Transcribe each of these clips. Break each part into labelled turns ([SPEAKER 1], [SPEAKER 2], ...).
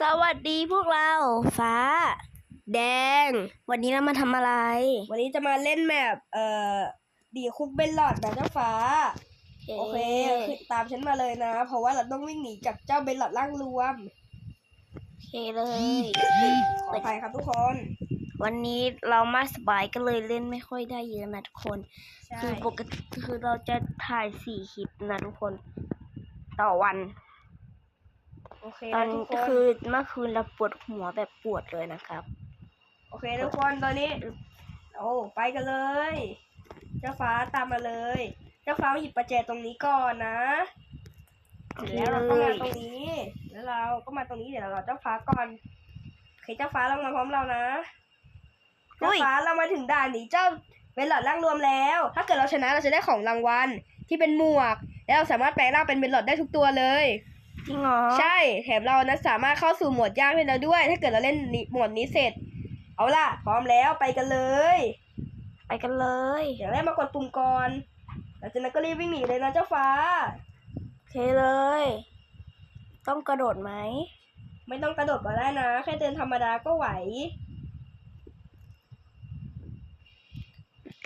[SPEAKER 1] สวัสดีพวกเรา ฟ้า แดง วันนี้เรามาทำอะไร
[SPEAKER 2] วันนี้จะมาเล่นแมปเอ่อดีคุกเบลลอดนะเจ้าฟ้า โอเคคือตามฉันมาเลยนะ เพราะว่าเราต้องวิ่งหนีจากเจ้าเบลลอดร่างรวม
[SPEAKER 1] โอเคเลย
[SPEAKER 2] ขออภัยครับทุกคน
[SPEAKER 1] วันนี้เราไม่สบายก็เลยเล่นไม่ค่อยได้เยอะนะทุกคน
[SPEAKER 2] ใช่
[SPEAKER 1] คือปกติคือเราจะถ่ายสี่คลิปนะทุกคน ต่อวัน
[SPEAKER 2] โอเค
[SPEAKER 1] ตอ
[SPEAKER 2] นะ
[SPEAKER 1] น
[SPEAKER 2] ทุกคน
[SPEAKER 1] คือเมื่อคืนเราปวดหัวแบบปวดเลยนะครับ
[SPEAKER 2] โอเคทุกคนตอนนี้ โอ้ไปกันเลย เจ้าฟ้าตามมาเลย เจ้าฟ้ามาหยิบประแจตรงนี้ก่อนนะเสร็จแล้วเราก็มาตรงนี้ แล้วเราก็มาตรงนี้เดี๋ยวเรารอเจ้าฟ้าก่อนโอเคเจ้าฟ้าลงมาพร้อมเรานะ
[SPEAKER 1] อุ้
[SPEAKER 2] เจ้ายฟ้าเรามาถึงด่านหนีเจ้าเบลลอดร่างรวมแล้ว ถ้าเกิดเราชนะเราจะได้ของรางวัลที่เป็นหมวก แล้วเราสามารถแปลงร่างเป็นเบลลอดได้ทุกตัวเลย
[SPEAKER 1] จริงเหรอ
[SPEAKER 2] ใช่ แถมเรานะสามารถเข้าสู่โหมดยากได้แล้วด้วย ถ้าเกิดเราเล่นนี้โหมดนี้เสร็จ เอาล่ะ พร้อมแล้วไปกันเลย
[SPEAKER 1] ไปกันเลย
[SPEAKER 2] อย่างแรกมากดปุ่มก่อนหลังจากนั้นก็รีบวิ่งหนีเลยนะเจ้าฟ้า
[SPEAKER 1] โอเคเลย ต้องกระโดดไหม
[SPEAKER 2] ไม่ต้องกระโดดก็ได้นะ แค่เดินธรรมดาก็ไหว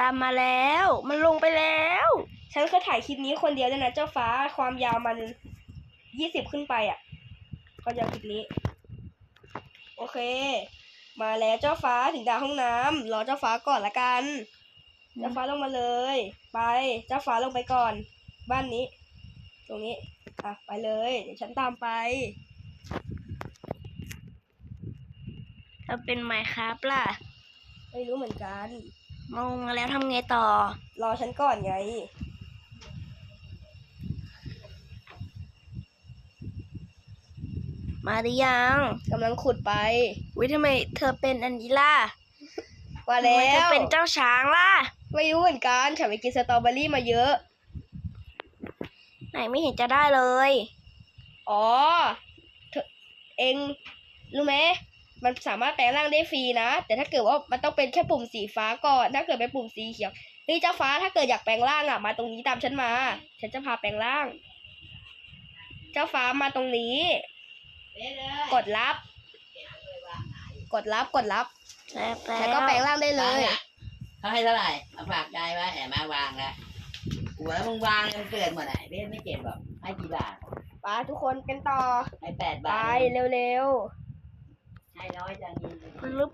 [SPEAKER 1] ตามมาแล้ว มันลงไปแล้ว
[SPEAKER 2] ฉันเคยถ่ายคลิปนี้คนเดียวด้วยนะเจ้าฟ้า ความยาวมัน ยี่สิบขึ้นไปอะ ก็ยาวคลิปนี้ โอเค มาแล้วเจ้าฟ้าถึงดาวห้องน้ำรอเจ้าฟ้าก่อนละกัน เจ้าฟ้าลงมาเลย ไป เจ้าฟ้าลงไปก่อน บ้านนี้ ตรงนี้ อะ ไปเลย เดี๋ยวฉันตามไป
[SPEAKER 1] ถ้าเป็นไมครับล่ะ
[SPEAKER 2] ไม่รู้เหมือนกัน
[SPEAKER 1] มองมาแล้วทำไงต่อ
[SPEAKER 2] รอฉันก่อนไง
[SPEAKER 1] มาหรือยัง
[SPEAKER 2] กำลังขุดไป
[SPEAKER 1] วิทำไมเธอเป็นอันนี้ล่ะ
[SPEAKER 2] มา
[SPEAKER 1] ทำ
[SPEAKER 2] แล้
[SPEAKER 1] ไมเธอ
[SPEAKER 2] ว
[SPEAKER 1] เป็นเจ้าช้างล่ะ
[SPEAKER 2] ไม่รู้เหมือนกัน ฉันไปกินสตรอเบอรี่มาเยอะ
[SPEAKER 1] ไหนไม่เห็นจะได้เลย
[SPEAKER 2] อ๋อเธอเองรู้ไหมมันสามารถแปลงร่างได้ฟรีนะ แต่ถ้าเกิดว่ามันต้องเป็นแค่ปุ่มสีฟ้าก่อน ถ้าเกิดเป็นปุ่มสีเขียวนี่เจ้าฟ้าถ้าเกิดอยากแปลงร่างอะ มาตรงนี้ตามฉันมา ฉันจะพาแปลงร่าง เจ้าฟ้ามาตรงนี้ กดรับ กดรับกดรับ
[SPEAKER 1] แล้ว
[SPEAKER 2] แล้วก็แปลงร่างได้เลย
[SPEAKER 3] เขาให้เท่าไหร่เอาฝากใจไว้แอบมาวางแล้วหัวมึงวางเลยมันเกิดหมดไหนเล่นไม่เก็บหรอกให้กี่บาท
[SPEAKER 2] ไปทุกคนกันต่อ
[SPEAKER 3] ให้แปด
[SPEAKER 2] ไป
[SPEAKER 3] บาท
[SPEAKER 2] เร็ว
[SPEAKER 3] ให้น้อยจังยิง
[SPEAKER 1] ลึบ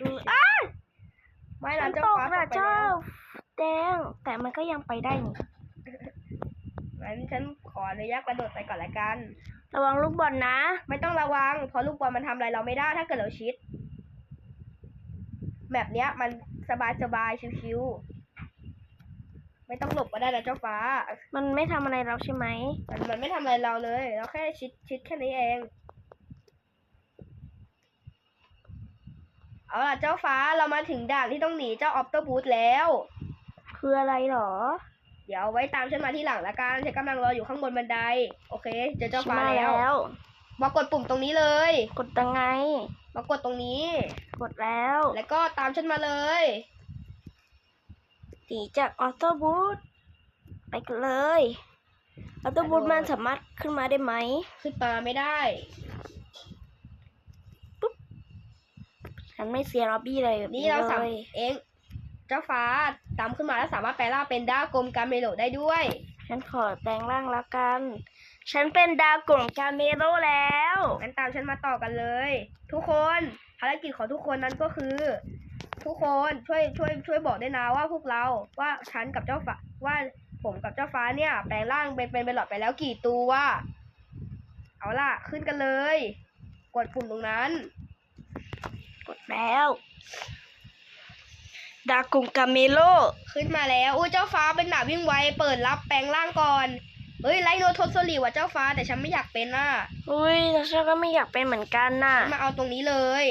[SPEAKER 1] ดูอ้า
[SPEAKER 2] ๆ ไม่
[SPEAKER 1] มั
[SPEAKER 2] นะ
[SPEAKER 1] น
[SPEAKER 2] เจ้า
[SPEAKER 1] ตก
[SPEAKER 2] ฟ้า
[SPEAKER 1] นะ
[SPEAKER 2] ตกไป
[SPEAKER 1] เจ้า
[SPEAKER 2] แล้ว
[SPEAKER 1] แดงแต่มันก็ยังไปได้นี่
[SPEAKER 2] งั้นฉันขออนุญาตกระโดดไปก่อนละกัน
[SPEAKER 1] ระวังลูกบอลนะ
[SPEAKER 2] ไม่ต้องระวัง เพราะลูกบอลมันทำอะไรเราไม่ได้ถ้าเกิดเราชิดแบบเนี้ย มันสบายสบายๆชิวๆไม่ต้องหลบก็ได้นะเจ้าฟ้า
[SPEAKER 1] มันไม่ทำอะไรเราใช่ไหม
[SPEAKER 2] มันมันไม่ทำอะไรเราเลย เราแค่ชิดชิดแค่นี้เอง เอาล่ะเจ้าฟ้าเรามาถึงด่านที่ต้องหนีเจ้าออปเตอร์บูธแล้ว
[SPEAKER 1] คืออะไรหรอ
[SPEAKER 2] เดี๋ยวไว้ตามฉันมาที่หลังละกันฉันกำลังรออยู่ข้างบนบันได โอเค เจอเจ้าฟ้า
[SPEAKER 1] มา
[SPEAKER 2] แล้ว
[SPEAKER 1] แล้ว
[SPEAKER 2] มากดปุ่มตรงนี้เลย
[SPEAKER 1] กดยังไง
[SPEAKER 2] มากดตรงนี้
[SPEAKER 1] กดแล้ว
[SPEAKER 2] แล้วก็ตามฉันมาเลย
[SPEAKER 1] หนีจากออโต้บูธไปกันเลยออโต้บูธมันสามารถขึ้นมาได้ไหม
[SPEAKER 2] ขึ้นมาไม่ได้
[SPEAKER 1] ฉันไม่เสียร็อบบี้เลย
[SPEAKER 2] นี่เราสาม
[SPEAKER 1] เลย
[SPEAKER 2] เอง เจ้าฟ้าตามขึ้นมาแล้วสามารถแปลร่างเป็นด้ากลมกาเมโลได้ด้วย
[SPEAKER 1] ฉันขอแปลงร่างแล้วกัน ฉันเป็นดาวกล่องกาเมโลแล้ว
[SPEAKER 2] งั้นตามฉันมาต่อกันเลย ทุกคนภารกิจของทุกคนนั้นก็คือ ทุกคนช่วยช่วยช่วยบอกด้วยนะว่าพวกเราว่าฉันกับเจ้าฟ้าว่าผมกับเจ้าฟ้าเนี่ย แปลงร่างเป็นเป็นเป็นหลอดไปแล้วกี่ตัวเอาล่ะขึ้นกันเลย กดปุ่มตรงนั้น
[SPEAKER 1] กดแล้ว ดาวกล่องกาเมโล
[SPEAKER 2] ขึ้นมาแล้วอุ้ยเจ้าฟ้าเป็นหนาวิ่งไวเปิดรับแปลงร่างก่อนเฮ้ยไลโนโทสโซลีว่ะเจ้าฟ้าแต่ฉันไม่อยากเป็นน่ะ
[SPEAKER 1] อุ้ยแต่ฉันก็ไม่อยากเป็นเหมือนกันน่ะ
[SPEAKER 2] มาเอาตรงนี้เลย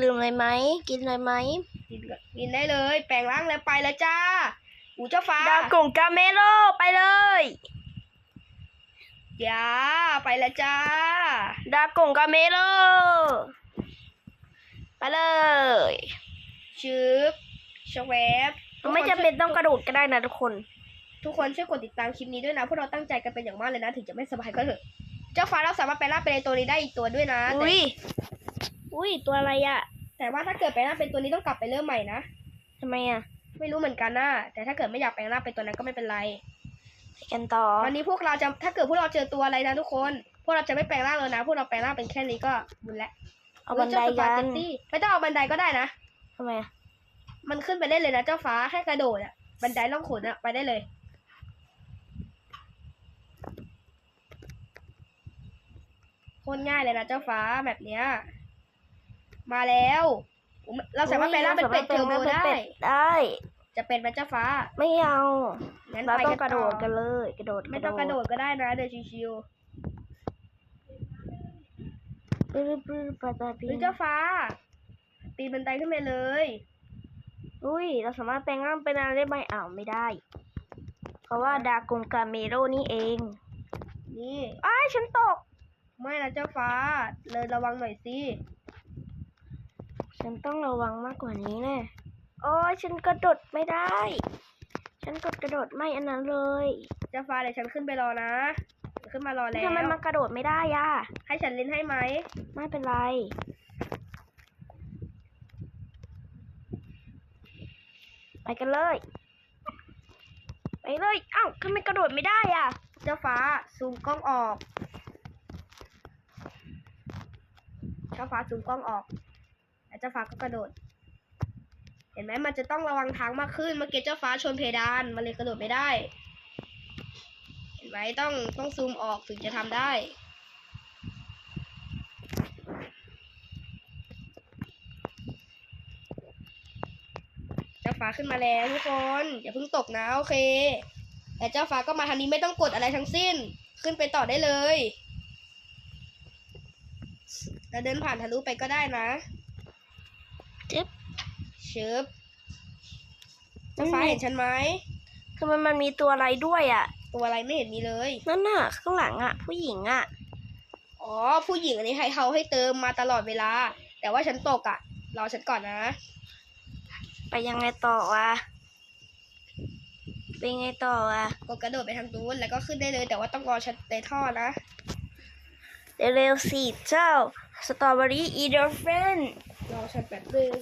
[SPEAKER 1] ลืมเลยไหมกินเลยไหม
[SPEAKER 2] กินก่อนกินได้เลย แปลงร่างแล้วไปแล้วจ้าอูเจ้าฟ้า
[SPEAKER 1] ดาวกล่องกาเมโลไปเลย
[SPEAKER 2] อย่าไปแล้วจ้า
[SPEAKER 1] ดาวกล่องกาเมโลไปเลย
[SPEAKER 2] ชึบชวบ
[SPEAKER 1] ไม่จำเป็นต้องกระโดดก็ได้นะทุกคน
[SPEAKER 2] ทุกคนช่วยกดติดตามคลิปนี้ด้วยนะ พวกเราตั้งใจกันเป็นอย่างมากเลยนะ ถึงจะไม่สบายก็เถอะ เจ้าฟ้าเราสามารถแปลงร่างเป็นในตัวนี้ได้อีกตัวด้วยนะแต่
[SPEAKER 1] อุ้ยอุ้ยตัวอะไรอะ
[SPEAKER 2] แต่ว่าถ้าเกิดแปลงร่างเป็นตัวนี้ต้องกลับไปเริ่มใหม่นะ
[SPEAKER 1] ทำไมอะ
[SPEAKER 2] ไม่รู้เหมือนกันนะแต่ถ้าเกิดไม่อยากแปลงร่างเป็นตัวนั้นก็ไม่เป็นไร
[SPEAKER 1] ไปกันต่อ
[SPEAKER 2] วันนี้พวกเราจะถ้าเกิดพวกเราเจอตัวอะไรนะทุกคน พวกเราจะไม่แปลงร่างแล้วนะ พวกเราแปลงร่างเป็นแค่นี้ก็บุญแล้ว
[SPEAKER 1] เอาบันได
[SPEAKER 2] เจ้าสปา
[SPEAKER 1] กั
[SPEAKER 2] เก
[SPEAKER 1] น
[SPEAKER 2] ตตี้ไม่ต้องเอาบันไดก็ได้นะ
[SPEAKER 1] ทำไมอะ
[SPEAKER 2] มันขึ้นไปได้เลยนะเจ้าฟ้าแค่กระโดดอะบันไดล่องขนอะไปได้เลยโคตรง่ายเลยนะเจ้าฟ้าแบบเนี้ย มาแล้ว เราสามารถแปลงร่างเป็นเป็ดเทอร์โบได้
[SPEAKER 1] เป็ดได้
[SPEAKER 2] จะเป็นไหมเจ้าฟ้า
[SPEAKER 1] ไม่เอา
[SPEAKER 2] งั้น
[SPEAKER 1] เรา
[SPEAKER 2] ไป
[SPEAKER 1] ต้องกระโดด
[SPEAKER 2] ต่
[SPEAKER 1] กันเลย กระโดด
[SPEAKER 2] ไม่ต้องกระโดดก็ได้นะเดินชิว
[SPEAKER 1] ปื้อปื้อปะตา
[SPEAKER 2] ๆ
[SPEAKER 1] ปี
[SPEAKER 2] หรือเจ้าฟ้า ปีนบันไดขึ้นไปเลย
[SPEAKER 1] อุ้ย เราสามารถแปลงร่างเป็นอะไรได้ไหมอ้าวไม่ได้ เพราะว่าดากงกาเมโรนี่เอง
[SPEAKER 2] นี่
[SPEAKER 1] อ้ายฉันตก
[SPEAKER 2] ไม่นะเจ้าฟ้า เลยระวังหน่อยสิ
[SPEAKER 1] ฉันต้องระวังมากกว่านี้แน่โอ้ยฉันกระโดดไม่ได้ ฉันกดกระโดดไม่อันนั้นเลย
[SPEAKER 2] เจ้าฟ้าเดี๋ยวฉันขึ้นไปรอนะ ขึ้นมารอแล้ว
[SPEAKER 1] ทำไมมันกระโดดไม่ได้ย่ะ
[SPEAKER 2] ให้ฉันเล่นให้ไหม
[SPEAKER 1] ไม่เป็นไร ไปกันเลย ไปเลยเอ้าทำไมกระโดดไม่ได้อะ
[SPEAKER 2] เจ้าฟ้าซูมกล้องออกเจ้าฟ้าซูมกล้องออกแล้วเจ้าฟ้าก็กระโดด เห็นไหมมันจะต้องระวังทางมากขึ้นเมื่อกี้เจ้าฟ้าชนเพดานมันเลยกระโดดไม่ได้ เห็นไหมต้องต้องซูมออกถึงจะทำได้ เจ้า ฟ้าขึ้นมาแล้วทุกคนอย่าเพิ่งตกนะโอเคแต่เจ้าฟ้าก็มาทางนี้ไม่ต้องกดอะไรทั้งสิ้น ขึ้นไปต่อได้เลยเราเดินผ่านทะลุไปก็ได้นะ
[SPEAKER 1] จึ๊บ
[SPEAKER 2] ชึบเจ้าฟ้า
[SPEAKER 1] อืม
[SPEAKER 2] เห็นฉันไหม
[SPEAKER 1] ทำไมมันมีตัวอะไรด้วยอะ
[SPEAKER 2] ตัวอะไรไม่เห็นมีเลย
[SPEAKER 1] นั่นน่ะ ข้างหลังอะ ผู้หญิงอะ
[SPEAKER 2] อ๋อผู้หญิงอันนี้ให้เขาให้เติมมาตลอดเวลา แต่ว่าฉันตกอะ่ะรอฉันก่อนนะ
[SPEAKER 1] ไปยังไงต่ออะไปยังไงต่ออะ
[SPEAKER 2] ก็กระโดดไปทางนู้นแล้วก็ขึ้นได้เลย แต่ว่าต้องรอฉันในท่อนะ
[SPEAKER 1] เร็วๆสิเจ้าสตรอเบอรี่อีเดอร์เฟน
[SPEAKER 2] รอฉันแป๊บนึง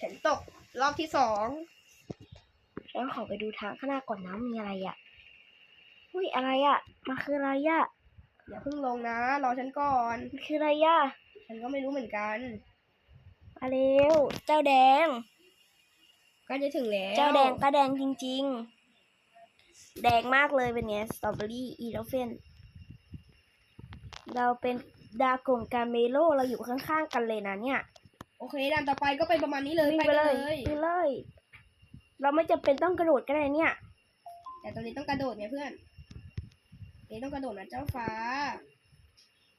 [SPEAKER 2] ฉันตกรอบที่สอง
[SPEAKER 1] แล้วขอไปดูทางข้างหน้าก่อนนะมีอะไรอะอุ้ยอะไรอะมันคืออะไรอะ
[SPEAKER 2] อย่าเพิ่งลงนะ รอฉันก่อน
[SPEAKER 1] มันคืออะไรอะ
[SPEAKER 2] ฉันก็ไม่รู้เหมือนกัน
[SPEAKER 1] มาเร็ว เจ้าแดง
[SPEAKER 2] ใก็จะถึงแล้ว
[SPEAKER 1] เจ้าแดงก็แดงจริง ๆ แดงมากเลยเป็นไงสตรอเบอรี่อีเลฟเฟนเราเป็นดากงกาเมโลเราอยู่ข้างๆกันเลยนะเนี่ย
[SPEAKER 2] โอเคด่านต่อไปก็เป็นประมาณนี้เลย
[SPEAKER 1] วิ่ง
[SPEAKER 2] ไป
[SPEAKER 1] ไป
[SPEAKER 2] กัน
[SPEAKER 1] เล
[SPEAKER 2] เลยย
[SPEAKER 1] ไปเลย เราไม่จำเป็นต้องกระโดดก็ได้เนี่ย
[SPEAKER 2] แต่ตอนนี้ต้องกระโดดไงเพื่อนนี่ต้องกระโดดนะเจ้าฟ้า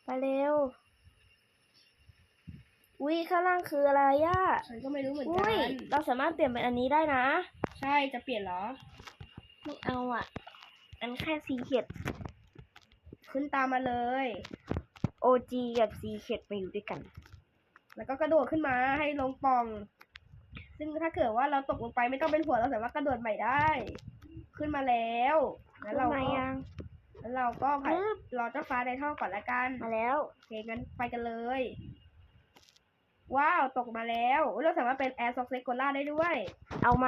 [SPEAKER 1] ไปเร็ว อุ้ยข้างล่างคืออะไรอะ
[SPEAKER 2] ฉันก็ไม่รู้เหมือนกั
[SPEAKER 1] อุ้ย
[SPEAKER 2] น
[SPEAKER 1] เราสามารถเปลี่ยนเป็นอันนี้ได้นะ
[SPEAKER 2] ใช่จะเปลี่ยนเหรอ
[SPEAKER 1] ไม่เอาอะ อันแค่สีเขียด
[SPEAKER 2] ขึ้นตามมาเลย
[SPEAKER 1] OG กับสีเขียดมาอยู่ด้วยกัน
[SPEAKER 2] แล้วก็กระโดดขึ้นมาให้ลงปล่อง ซึ่งถ้าเกิดว่าเราตกลงไปไม่ต้องเป็นห่วงเราสามารถกระโดดใหม่ได้ ขึ้นมาแล้วงั้นเรา
[SPEAKER 1] ขึ้นมา
[SPEAKER 2] ก็
[SPEAKER 1] ยัง
[SPEAKER 2] งั้นเราก็ผ่าน
[SPEAKER 1] ปึ๊บ
[SPEAKER 2] รอเจ้าฟ้าในท่อก่อนละกัน
[SPEAKER 1] มาแล้ว
[SPEAKER 2] โอเคงั้นไปกันเลย ว้าวตกมาแล้วอุ๊ยเราสามารถเป็นแอร์ซ็อกเซโกล่าได้ด้วย
[SPEAKER 1] เอาไหม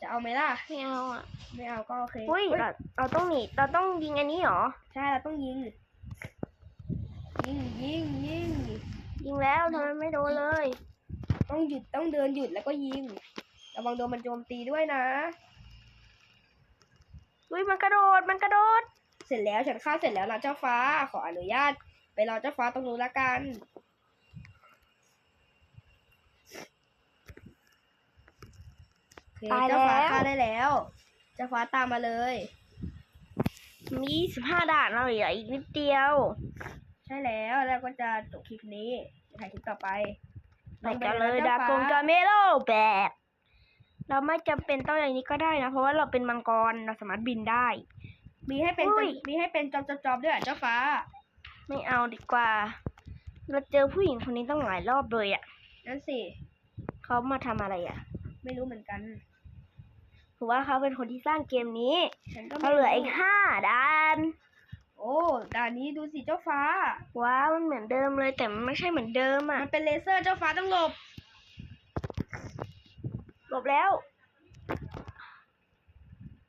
[SPEAKER 2] จะเอาไหมล่ะ
[SPEAKER 1] ไม่เอาอะ
[SPEAKER 2] ไม่เอาก็โอเค
[SPEAKER 1] อุ้ย
[SPEAKER 2] อุ๊ย
[SPEAKER 1] เราเราต้องหนีเราต้องยิงอันนี้เหรอ
[SPEAKER 2] ใช่เราต้องยิง ยิงยิงยิง
[SPEAKER 1] ยิงแล้วทำไมไม่โดนเลย
[SPEAKER 2] ต้องหยุดต้องเดินหยุดแล้วก็ยิงระวังโดนมันโจมตีด้วยนะ
[SPEAKER 1] อุ้ยมันกระโดดมันกระโดด
[SPEAKER 2] เสร็จแล้วฉันฆ่าเสร็จแล้วนะเจ้าฟ้าขออนุญาต ไปรอเจ้าฟ้าตรงนู้นละกันโอเค
[SPEAKER 1] ตาย
[SPEAKER 2] เจ้าฟ้า
[SPEAKER 1] แล้ว
[SPEAKER 2] ฆ่าได้แล้วเจ้าฟ้าตามมาเลย
[SPEAKER 1] มีสิบห้าด่านเราเหลืออีกนิดเดียว
[SPEAKER 2] ใช่แล้วแล้วก็จะจบคลิปนี้จะถ่ายคลิปต่อไป
[SPEAKER 1] ไปกันเลย
[SPEAKER 2] จ้
[SPEAKER 1] ดากงกาเมโลแบกเราไม่จำเป็นต้องอย่างนี้ก็ได้นะ เพราะว่าเราเป็นมังกรเราสามารถบินได้
[SPEAKER 2] มีให้เป็น
[SPEAKER 1] อุ้ย
[SPEAKER 2] มีให้เป็นจอบจอบๆๆด้วยอะเจ้าฟ้า
[SPEAKER 1] ไม่เอาดีกว่า เราเจอผู้หญิงคนนี้ต้องหลายรอบเลยอะ
[SPEAKER 2] นั่นสิ
[SPEAKER 1] เขามาทำอะไรอะ
[SPEAKER 2] ไม่รู้เหมือนกัน
[SPEAKER 1] ถือว่าเขาเป็นคนที่สร้างเกมนี้
[SPEAKER 2] ฉันก็
[SPEAKER 1] เขา
[SPEAKER 2] ไม่
[SPEAKER 1] เหลือ
[SPEAKER 2] รู้
[SPEAKER 1] อีกห้าด่าน
[SPEAKER 2] โอ้ด่านนี้ดูสิเจ้าฟ้า
[SPEAKER 1] ว้าวมันเหมือนเดิมเลยแต่มันไม่ใช่เหมือนเดิมอะ
[SPEAKER 2] มันเป็นเลเซอร์เจ้าฟ้าต้องหลบ
[SPEAKER 1] หลบแล้ว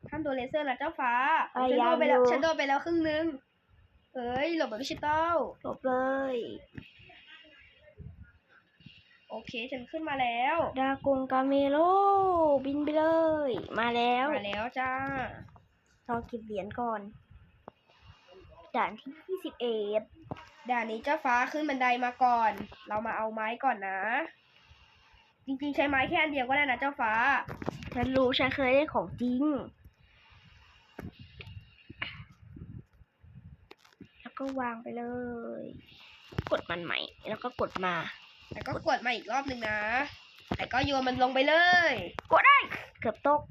[SPEAKER 2] ท่านโดนเลเซอร์นะเจ้าฟ้า
[SPEAKER 1] พยา
[SPEAKER 2] ฉัน
[SPEAKER 1] ยา
[SPEAKER 2] โด
[SPEAKER 1] ม
[SPEAKER 2] นไปแล้ว
[SPEAKER 1] อยู่
[SPEAKER 2] ฉันโดนไปแล้วครึ่งนึงเอ้ยหลบแบบดิจิตอล
[SPEAKER 1] หลบเลย
[SPEAKER 2] โอเคฉันขึ้นมาแล้ว
[SPEAKER 1] ดากงกาเมโลบินไปเลย มาแล้ว
[SPEAKER 2] มาแล้วจ้า
[SPEAKER 1] เราเก็บเหรียญก่อน ด่านที่ยี่สิบเอ็ด
[SPEAKER 2] ด่านนี้เจ้าฟ้าขึ้นบันไดมาก่อน เรามาเอาไม้ก่อนนะ จริงๆใช้ไม้แค่อันเดียวก็ได้นะเจ้าฟ้า
[SPEAKER 1] ฉันรู้ฉันเคยได้ของจริง แล้วก็วางไปเลย กดมันใหม่ แล้วก็กดมา
[SPEAKER 2] แล้วก็กดมาอีกรอบหนึ่งนะแล้วก็โยนมันลงไปเลย
[SPEAKER 1] กดได้ เกือบตก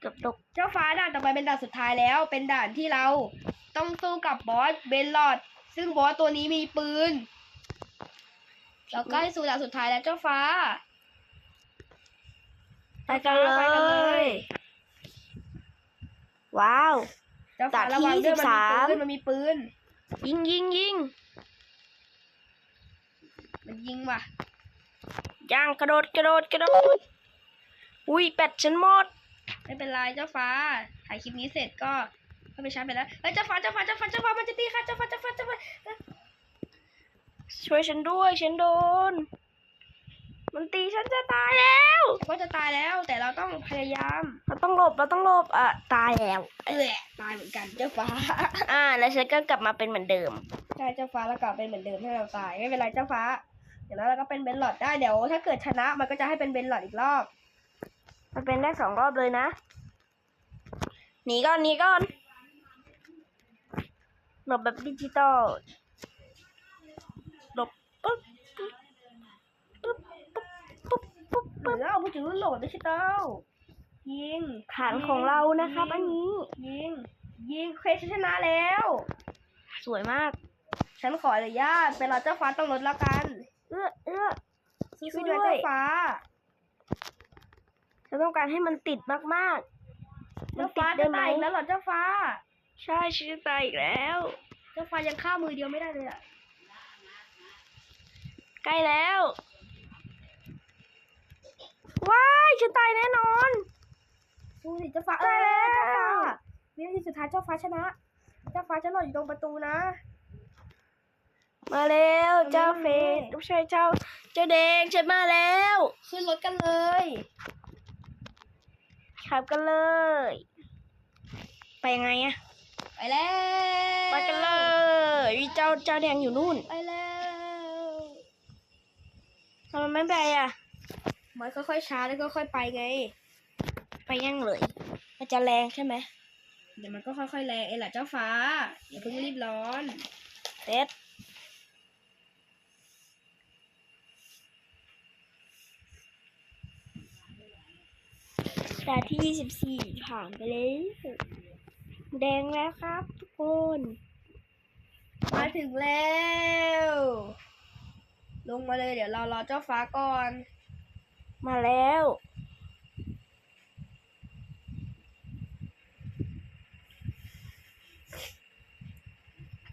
[SPEAKER 1] เกือบตก
[SPEAKER 2] เจ้าฟ้าด่านต่อไปเป็นด่านสุดท้ายแล้ว เป็นด่านที่เราต้องสู้กับบอสเบนลอด ซึ่งบอสตัวนี้มีปืน เราใกล้สู่ด่านสุดท้ายแล้วเจ้าฟ้า
[SPEAKER 1] ไปกันเล
[SPEAKER 2] ไปกันเลย
[SPEAKER 1] ยว้าว
[SPEAKER 2] เจ้าฟ้า
[SPEAKER 1] ด่านที่
[SPEAKER 2] ระวังด้วยมันมีปืน
[SPEAKER 1] 23
[SPEAKER 2] มันมีปืน
[SPEAKER 1] ยิงยิงยิง
[SPEAKER 2] มัน ยิงว่ะ
[SPEAKER 1] ย่างกระโดดกระโดดกระโดด อุ้ยเป็ดฉันหมด
[SPEAKER 2] ไม่เป็นไรเจ้าฟ้า ถ่ายคลิปนี้เสร็จก็ก็ไปชาร์จไปแล้วแล้วเจ้าฟ้าเจ้าฟ้าเจ้าฟ้าเจ้าฟ้ามันจะตีค่ะเจ้าฟ้าเจ้าฟ้าเจ้าฟ้า
[SPEAKER 1] ช่วยฉันด้วยฉันโดน มันตีฉันจะตายแล้ว
[SPEAKER 2] ก็จะตายแล้วแต่เราต้องพยายาม
[SPEAKER 1] เราต้องหลบเราต้องหลบอะตายแล้ว
[SPEAKER 2] เออตายเหมือนกันเจ้าฟ้า
[SPEAKER 1] อ่า แล้วฉันก็กลับมาเป็นเหมือนเดิม
[SPEAKER 2] ใช่เจ้าฟ้าแล้วกลับเป็นเหมือนเดิมให้เราตายไม่เป็นไรเจ้าฟ้า เดี๋ยวแล้วเราก็เป็นเบนหลอดได้เดี๋ยวถ้าเกิดชนะมันก็จะให้เป็นเบนหลอดอีกรอบ
[SPEAKER 1] มันเป็นได้สองรอบเลยนะหนีก่อนหนีก่อนหลบแบบดิจิตอลหลบปุ๊บปุ๊บปุ๊บปุ๊บปุ๊บ
[SPEAKER 2] เหมือนเราพูดถึงโหลดดิจิตอลยิง
[SPEAKER 1] ฐานของเรานะครับอันนี้
[SPEAKER 2] ยิง ยิงเคยชนะแล้ว
[SPEAKER 1] สวยมาก
[SPEAKER 2] ฉันขออนุญาตเป็นเราเจ้าฟ้าต้องลดละกัน
[SPEAKER 1] เอื้อเอื้อ
[SPEAKER 2] สู้
[SPEAKER 1] ช่วย
[SPEAKER 2] ๆ
[SPEAKER 1] ด้
[SPEAKER 2] นะ
[SPEAKER 1] วย
[SPEAKER 2] เจ้าฟ้า
[SPEAKER 1] ฉันต้องการให้มันติดมากๆ มัน
[SPEAKER 2] เจ้า
[SPEAKER 1] ติ
[SPEAKER 2] ฟ้า
[SPEAKER 1] ด
[SPEAKER 2] จะ
[SPEAKER 1] ได้ไหม
[SPEAKER 2] ตายอีกแล้วเหรอเจ้าฟ้า
[SPEAKER 1] ใช่ฉันจะตายอีกแล้ว
[SPEAKER 2] เจ้าฟ้ายังฆ่ามือเดียวไม่ได้เลยอะ
[SPEAKER 1] ใกล้แล้ว ว้ายฉันตายแน่นอน
[SPEAKER 2] สู้สิเจ้าฟ้า
[SPEAKER 1] ตายแล้ว
[SPEAKER 2] เจ้าฟ้าวินาทีสุดท้ายเจ้าฟ้าชนะ เจ้าฟ้าจะหล่นอยู่ตรงประตูนะ
[SPEAKER 1] มาแล้วเจ้าเฟ
[SPEAKER 2] มา
[SPEAKER 1] ส
[SPEAKER 2] เลย
[SPEAKER 1] ไม่ใช่เจ้า เจ้าแดงฉันมาแล้ว
[SPEAKER 2] ขึ้นรถกันเลย
[SPEAKER 1] ขับกันเลย ไปยังไงอะ
[SPEAKER 2] ไปแล้ว
[SPEAKER 1] ไปกันเลยเจ้าเจ้าแดงอยู่นู่น
[SPEAKER 2] ไปแล้ว
[SPEAKER 1] ทำไมไม่ไปอะ
[SPEAKER 2] มันค่อยๆช้าแล้วก็ค่อยๆไปไง
[SPEAKER 1] ไปยังเลย มันจะแรงใช่ไหม
[SPEAKER 2] เดี๋ยวมันก็ค่อยๆแรงเองแหละเจ้าฟ้าอย่าเพิ่งรีบร้อน
[SPEAKER 1] เซ็ ตด่านที่ยี่สิบสี่ผ่านไปแล้วแดงแล้วครับทุกคน
[SPEAKER 2] มาถึงแล้ว ลงมาเลยเดี๋ยวเรารอเจ้าฟ้าก่อน
[SPEAKER 1] มาแล้ว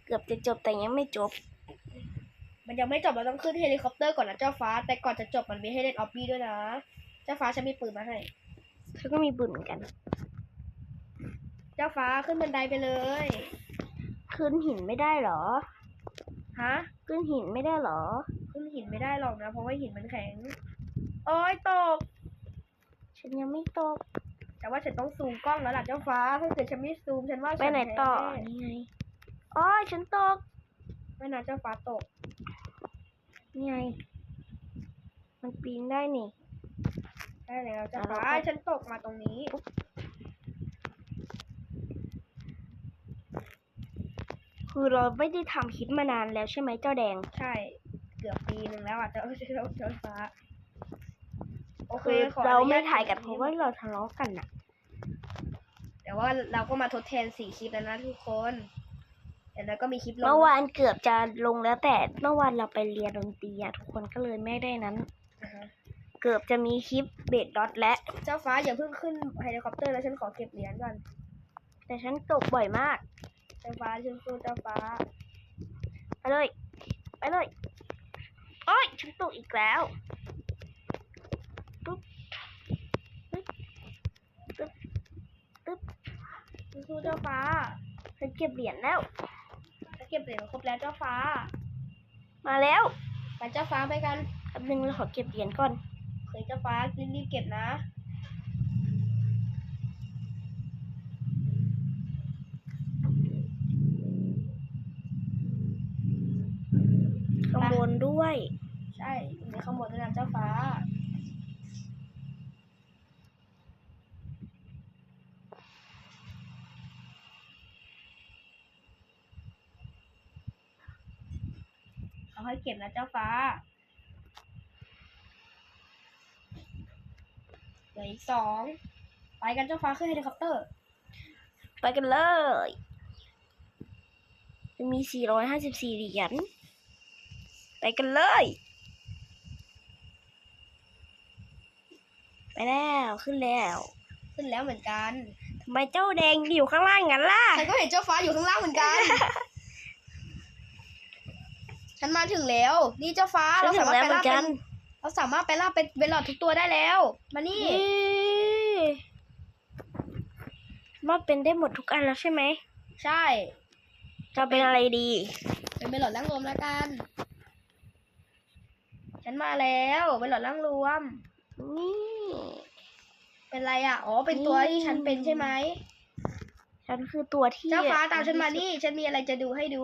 [SPEAKER 1] เกือบจะจบแต่ยังไม่จบ
[SPEAKER 2] มันยังไม่จบเราต้องขึ้นเฮลิคอปเตอร์ก่อนนะเจ้าฟ้า แต่ก่อนจะจบมันมีให้เล่นออบบี้ด้วยนะ เจ้าฟ้าฉันมีปืนมาให้
[SPEAKER 1] เธอก็มีปืนเหมือนกัน
[SPEAKER 2] เจ้าฟ้าขึ้นบันไดไปเลย
[SPEAKER 1] ขึ้นหินไม่ได้เหรอ
[SPEAKER 2] ฮะ
[SPEAKER 1] ขึ้นหินไม่ได้เหรอ
[SPEAKER 2] ขึ้นหินไม่ได้หรอกนะ เพราะว่าหินมันแข็ง โอ้ยตก
[SPEAKER 1] ฉันยังไม่ตก
[SPEAKER 2] แต่ว่าฉันต้องซูมกล้องแล้วล่ะเจ้าฟ้า ถ้าเกิดฉันไม่ซูมฉันว่า
[SPEAKER 1] ไป
[SPEAKER 2] ฉั
[SPEAKER 1] ไหนต่อ
[SPEAKER 2] แพ้
[SPEAKER 1] นี่ไงอ๋อฉันตก
[SPEAKER 2] ไม่นะเจ้าฟ้าตก
[SPEAKER 1] นี่ไง มันปีนได้นี่
[SPEAKER 2] ได้แล้วเจ้า
[SPEAKER 1] แล้ว
[SPEAKER 2] ฟ้า
[SPEAKER 1] เราก็
[SPEAKER 2] ฉันตกมาตรงนี้
[SPEAKER 1] คือเราไม่ได้ทำคลิปมานานแล้วใช่ไหมเจ้าแดง
[SPEAKER 2] ใช่ เกือบปีหนึ่งแล้วอะเจ้าเจ้าเจ้าฟ้าโอเค
[SPEAKER 1] คือ
[SPEAKER 2] ขออ
[SPEAKER 1] เรา
[SPEAKER 2] นุญ
[SPEAKER 1] ไม่
[SPEAKER 2] ต
[SPEAKER 1] ถ่ายกันเพราะว่าเราทะเลาะกันน่ะ
[SPEAKER 2] แต่ว่าเราก็มาทดแทนสี่คลิปแล้วนะทุกคนเดี๋ยวเราก็มีคลิปลง
[SPEAKER 1] เมื่อวานเกือบจะลงแล้วแต่เมื่อวานเราไปเรียนดนตรีอะทุกคนก็เลยไม่ได้นั้น
[SPEAKER 2] อ่าฮะ
[SPEAKER 1] เกือบจะมีคลิปเบดดอทและ
[SPEAKER 2] เจ้าฟ้าอย่าเพิ่งขึ้นเฮลิคอปเตอร์แล้วฉันขอเก็บเหรียญก่อน
[SPEAKER 1] แต่ฉันตกบ่อยมาก
[SPEAKER 2] เจ้าฟ้า
[SPEAKER 1] สู้ๆเจ้าฟ้า ไปเลย ไปเลย โอ้ยฉันตกอีกแล้วตุ๊บปึ๊บตึ๊บตึ๊บสู้ๆเจ้าฟ้า ฉันเก็บเหรียญแล้ว
[SPEAKER 2] ถ้าเก็บเหรียญครบแล้วเจ้าฟ้า
[SPEAKER 1] มาแล้ว
[SPEAKER 2] ไปเจ้าฟ้าไปกัน
[SPEAKER 1] แป๊บนึงเราขอเก็บเหรียญก่อน
[SPEAKER 2] เคยเจ้าฟ้ารีบๆเก็บนะ
[SPEAKER 1] ข้างบนด้วย
[SPEAKER 2] ใช่อยู่ในข้างบนด้วยนะเจ้าฟ้า เอาให้เก็บนะเจ้าฟ้า เหลืออีกสองไปกันเจ้าฟ้าขึ้นเฮลิคอปเตอร์
[SPEAKER 1] ไปกันเลย จะมี 454 เหรียญ ไปกันเลย ไปแล้วขึ้นแล้ว
[SPEAKER 2] ขึ้นแล้วเหมือนกัน
[SPEAKER 1] ทำไมเจ้าแดงอยู่ข้างล่างงั้นล่ะ
[SPEAKER 2] ฉันก็เห็นเจ้าฟ้าอยู่ข้างล่างเหมือนกัน ฉันมาถึงแล้ว นี่เจ้าฟ้า
[SPEAKER 1] ฉัน
[SPEAKER 2] เรา
[SPEAKER 1] ถึ
[SPEAKER 2] สางมารถ
[SPEAKER 1] แล้ว
[SPEAKER 2] ไป
[SPEAKER 1] เหมือ
[SPEAKER 2] ล่านเป็
[SPEAKER 1] กัน
[SPEAKER 2] น เราสามารถไปล่าเป็นเวลอดทุกตัวได้แล้ว มานี่
[SPEAKER 1] เย้มาเป็นได้หมดทุกอันแล้วใช่ไหม
[SPEAKER 2] ใช่
[SPEAKER 1] จะเป็นอะไรดี
[SPEAKER 2] เป็นเวลอดร่างรวมแล้วกัน ฉันมาแล้วเวลอดร่างรวม
[SPEAKER 1] นี่
[SPEAKER 2] เป็นไรอะ อ๋อ เป็นตัวที่ฉันเป็นใช่ไหม
[SPEAKER 1] ฉันคือตัวที่
[SPEAKER 2] เจ้าฟ้าตามฉันมานี่ ฉันมีอะไรจะดูให้ดู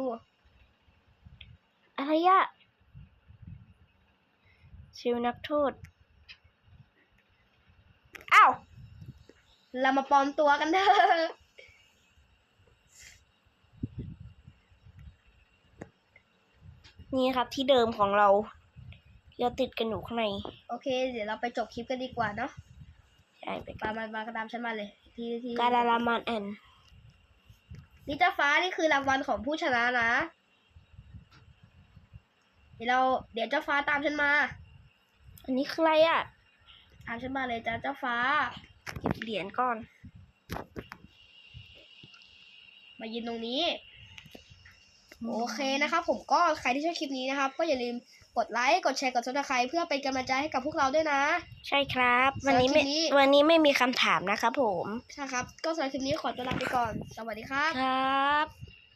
[SPEAKER 1] อะไรอะ ชิวนักโทษ อ้าว
[SPEAKER 2] เรามาปลอมตัวกันเถอะ
[SPEAKER 1] นี่ครับที่เดิมของเรา เราติดกันอยู่ข้างใน
[SPEAKER 2] โอเค เดี๋ยวเราไปจบคลิปกันดีกว่าเนาะ
[SPEAKER 1] ใช่ไป
[SPEAKER 2] มามามากระตามฉันมาเลยที่ที่
[SPEAKER 1] การาลามานแอน
[SPEAKER 2] นี่เจ้าฟ้านี่คือรางวัลของผู้ชนะนะ เดี๋ยวเรา เดี๋ยวเจ้าฟ้าตามฉันมา
[SPEAKER 1] อันนี้คืออะไรอะ
[SPEAKER 2] ตามฉันมาเลยจ้าเจ้าฟ้า
[SPEAKER 1] เก็บเหรียญก่อน
[SPEAKER 2] มายืนตรงนี้ โอเคนะครับ ผมก็ใครที่ชอบคลิปนี้นะครับ ก็อย่าลืมกดไลค์ กดแชร์ กดซับสไครต์เพื่อเป็นกำลังใจให้กับพวกเราด้วยนะ
[SPEAKER 1] ใช่ครับ วันนี้ไม่
[SPEAKER 2] สำหรับคลิปนี้
[SPEAKER 1] วันนี้ไม่มีคำถามนะครับผม
[SPEAKER 2] ใช่ครับ ก็สำหรับคลิปนี้ขอตัวลาไปก่อน สวัสดีครับ
[SPEAKER 1] ครับ